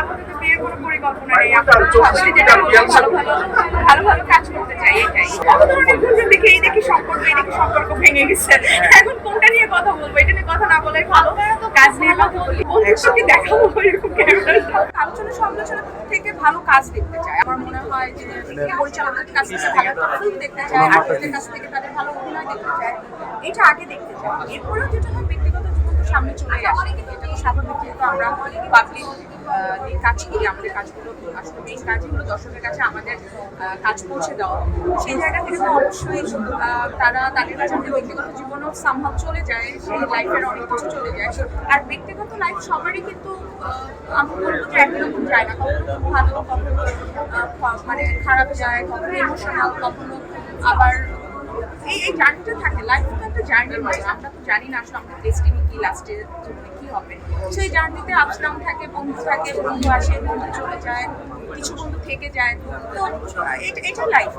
আপাতত বিয়ের কোনো পরিকল্পনা নেই আপাতত ভাবছি যেটা ভালো ভালো ভালো ভালো কাজ করতে চাই এটাই। কত দেখি এই দেখি সম্পর্ক এই দেখি সম্পর্ক ভেঙে গেছে। এখন কোনটা নিয়ে কথা বলব? এটা নিয়ে কথা না বলে ভালো কাজ নিয়ে কথা বলি। বন্ধুকে দেখাবো এরকম আলোচনা সমালোচনা থেকে ভালো কাজ দেখতে চাই। আমার মনে হয় যে পরিচালকের কাছ থেকে ভালো একটা ফিল্ম দেখতে চাই আর্টিস্টের কাছ থেকে তাদের ভালো অভিনয় দেখতে চাই এটা আগে দেখতে চাই। এরপরেও যেটা ব্যক্তিগত সামনে চলে আসে। এটা তো স্বাভাবিক যেহেতু আমরা পাবলিক কাজ করি, আমাদের কাজগুলো, আসলে মেইন কাজগুলো দর্শকের কাছে আমাদের কাজ পৌঁছে দেওয়া। সেই জায়গা থেকে অবশ্যই তারা তাদের কাছে আমাদের ব্যক্তিগত জীবনও সম্ভব চলে যায়, সেই লাইফের অনেক কিছু চলে যায়। আর ব্যক্তিগত লাইফ সবারই কিন্তু আমি বলব যে একই রকম যায় না। কখনো ভালো, কখনো মানে খারাপ যায়, কখনো ইমোশনাল কখনো আবার এই এই জার্নিটা থাকে লাইফ তো একটা আমরা তো জানি না আসলে আমাদের ডেস্টিনি কি লাস্টে কি হবে। সেই জার্নিতে আপস ডাউন থাকে বন্ধু থাকে, বন্ধু আসে, বন্ধু চলে যায়, কিছু বন্ধু থেকে যায়। তো এটা এটা লাইফ